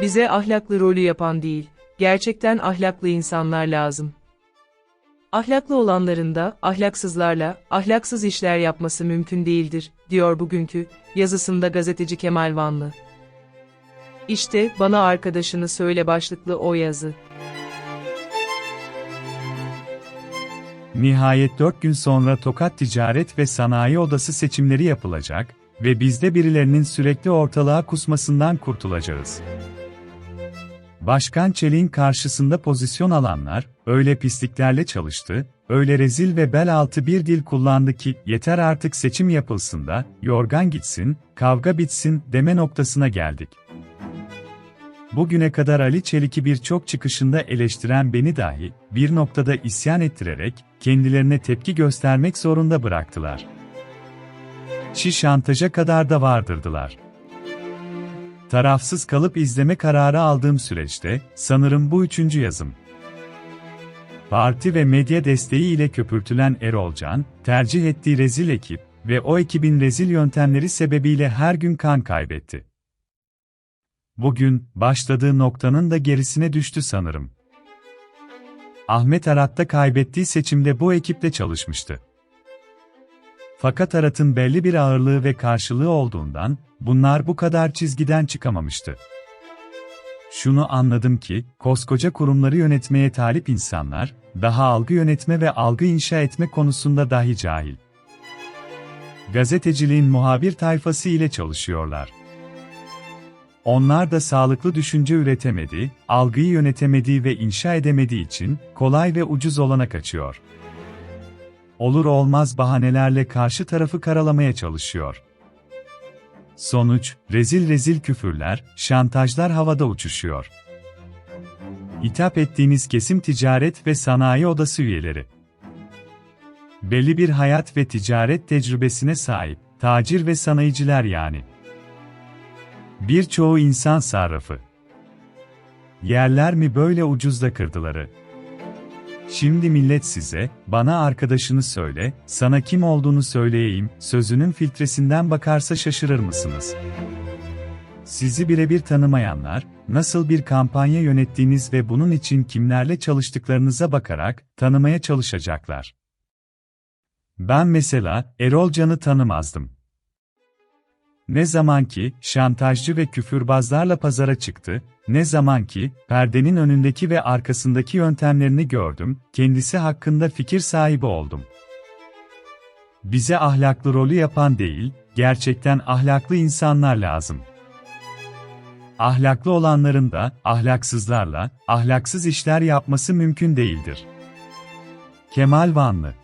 Bize ahlaklı rolü yapan değil, gerçekten ahlaklı insanlar lazım. Ahlaklı olanların da ahlaksızlarla ahlaksız işler yapması mümkün değildir, diyor bugünkü yazısında gazeteci Kemal Vanlı. İşte bana arkadaşını söyle başlıklı o yazı. Nihayet 4 gün sonra Tokat Ticaret ve Sanayi Odası seçimleri yapılacak ve biz de birilerinin sürekli ortalığa kusmasından kurtulacağız. Başkan Çelik'in karşısında pozisyon alanlar, öyle pisliklerle çalıştı, öyle rezil ve bel altı bir dil kullandı ki, yeter artık seçim yapılsın da, yorgan gitsin, kavga bitsin deme noktasına geldik. Bugüne kadar Ali Çelik'i birçok çıkışında eleştiren beni dahi, bir noktada isyan ettirerek, kendilerine tepki göstermek zorunda bıraktılar. Şi şantaja kadar da vardırdılar. Tarafsız kalıp izleme kararı aldığım süreçte, sanırım bu üçüncü yazım. Parti ve medya desteği ile köpürtülen Erol Can, tercih ettiği rezil ekip ve o ekibin rezil yöntemleri sebebiyle her gün kan kaybetti. Bugün, başladığı noktanın da gerisine düştü sanırım. Ahmet Arat da kaybettiği seçimde bu ekiple çalışmıştı. Fakat Arat'ın belli bir ağırlığı ve karşılığı olduğundan, bunlar bu kadar çizgiden çıkamamıştı. Şunu anladım ki, koskoca kurumları yönetmeye talip insanlar, daha algı yönetme ve algı inşa etme konusunda dahi cahil. Gazeteciliğin muhabir tayfası ile çalışıyorlar. Onlar da sağlıklı düşünce üretemedi, algıyı yönetemediği ve inşa edemediği için kolay ve ucuz olana kaçıyor. Olur olmaz bahanelerle karşı tarafı karalamaya çalışıyor. Sonuç, rezil rezil küfürler, şantajlar havada uçuşuyor. Hitap ettiğiniz kesim ticaret ve sanayi odası üyeleri. Belli bir hayat ve ticaret tecrübesine sahip, tacir ve sanayiciler yani. Birçoğu insan sarrafı. Yerler mi böyle ucuzda kırdıları? Şimdi millet size, bana arkadaşını söyle, sana kim olduğunu söyleyeyim, sözünün filtresinden bakarsa şaşırır mısınız? Sizi birebir tanımayanlar, nasıl bir kampanya yönettiğiniz ve bunun için kimlerle çalıştıklarınıza bakarak, tanımaya çalışacaklar. Ben mesela, Erol Can'ı tanımazdım. Ne zaman ki şantajcı ve küfürbazlarla pazara çıktı, ne zaman ki perdenin önündeki ve arkasındaki yöntemlerini gördüm, kendisi hakkında fikir sahibi oldum. Bize ahlaklı rolü yapan değil, gerçekten ahlaklı insanlar lazım. Ahlaklı olanların da ahlaksızlarla ahlaksız işler yapması mümkün değildir. Kemal Vanlı